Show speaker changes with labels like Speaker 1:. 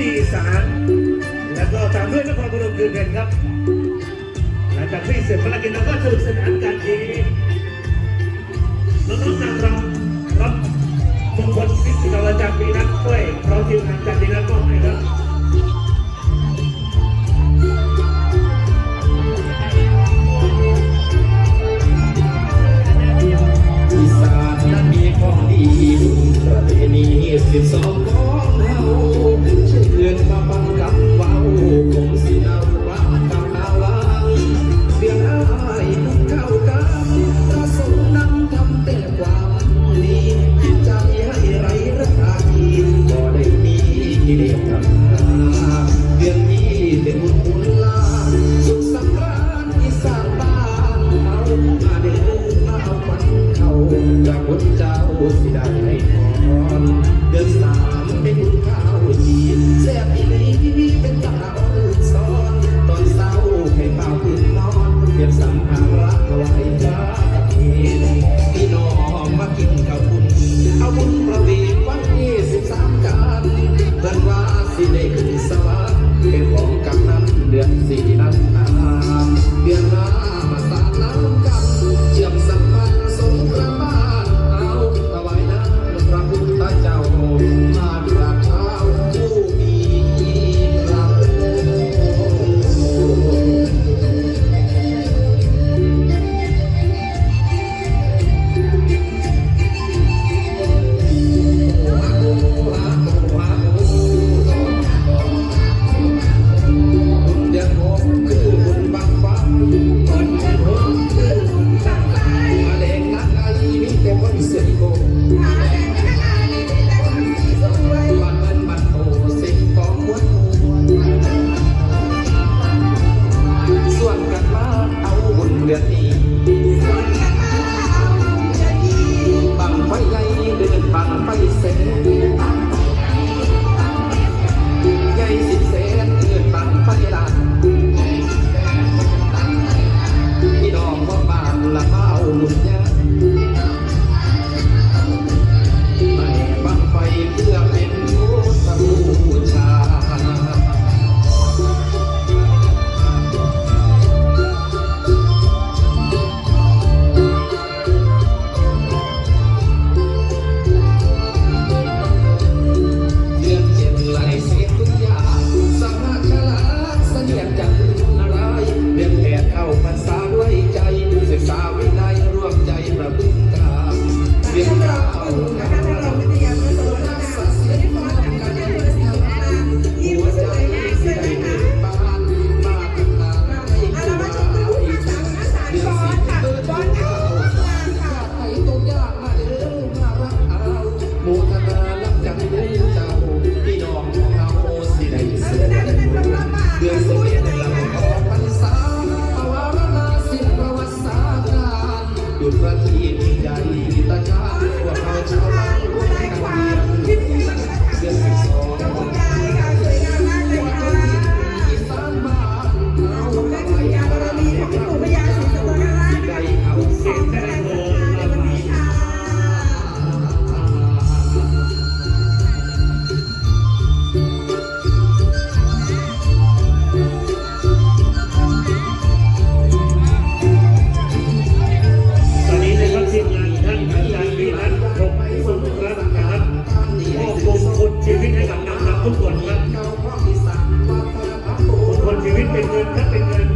Speaker 1: ดีสารและก็ตามด้วยนครพนมคืนเงินครับ หลังจากที่เสร็จภารกิจแล้วก็สนุกสนานกันทีน้องๆนางรำรับมงคลพิธีกรจากปีนักด้วยเราทีมงานจากปีนักก็ให้ครับ
Speaker 2: อีสานนั้นมีของดีบุญประเพณีสิบสอง เดืนสามเป็นบุญข้าวดีแซ่บอีหลีเป็นตาอ่นซ้อนตอนเศร้าให้เมาขึ้นนอนเก็บสัมภาระไว้จ้าเองพี่นองมากินกับบุญเอาบุญประเวณวันที่สิสามการเพื่นวาสิด้ขึ้สวรรเป็นของกำนันเดือนสี่
Speaker 1: Thank you.